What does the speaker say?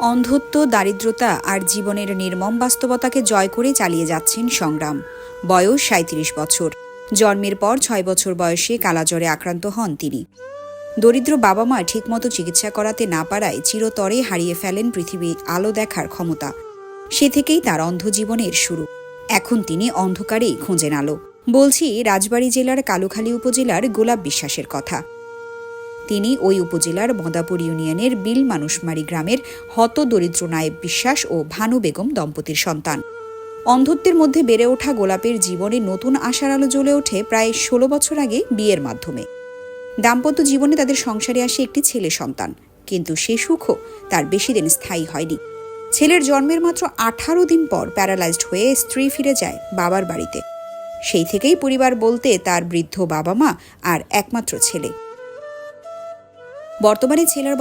অন্ধত্ব, দারিদ্রতা আর জীবনের নির্মম বাস্তবতাকে জয় করে চালিয়ে যাচ্ছেন সংগ্রাম। বয়স সাঁত্রিশ বছর। জন্মের পর ছয় বছর বয়সে কালাজ্বরে আক্রান্ত হন তিনি। দরিদ্র বাবা মা ঠিকমতো চিকিৎসা করাতে না পারায় চিরতরে হারিয়ে ফেলেন পৃথিবীর আলো দেখার ক্ষমতা। সে থেকেই তার অন্ধ জীবনের শুরু। এখন তিনি অন্ধকারেই খুঁজেন আলো বলছি, রাজবাড়ী জেলার কালুখালী উপজেলার গোলাপ বিশ্বাসের কথা। তিনি ওই উপজেলার মদাপুর ইউনিয়নের বিল মানুষমারি গ্রামের হত দরিদ্র নায়েব বিশ্বাস ও ভানু বেগম দম্পতির সন্তান। অন্ধত্বের মধ্যে বেড়ে ওঠা গোলাপের জীবনে নতুন আশার আলো জ্বলে ওঠে প্রায় ষোলো বছর আগে বিয়ের মাধ্যমে। দাম্পত্য জীবনে তাদের সংসারে আসে একটি ছেলে সন্তান, কিন্তু সে সুখও তার বেশি দিন স্থায়ী হয়নি। ছেলের জন্মের মাত্র আঠারো দিন পর প্যারালাইজড হয়ে স্ত্রী ফিরে যায় বাবার বাড়িতে। সেই থেকেই পরিবার বলতে তার বৃদ্ধ বাবা মা আর একমাত্র ছেলে। বর্তমানে ছেলের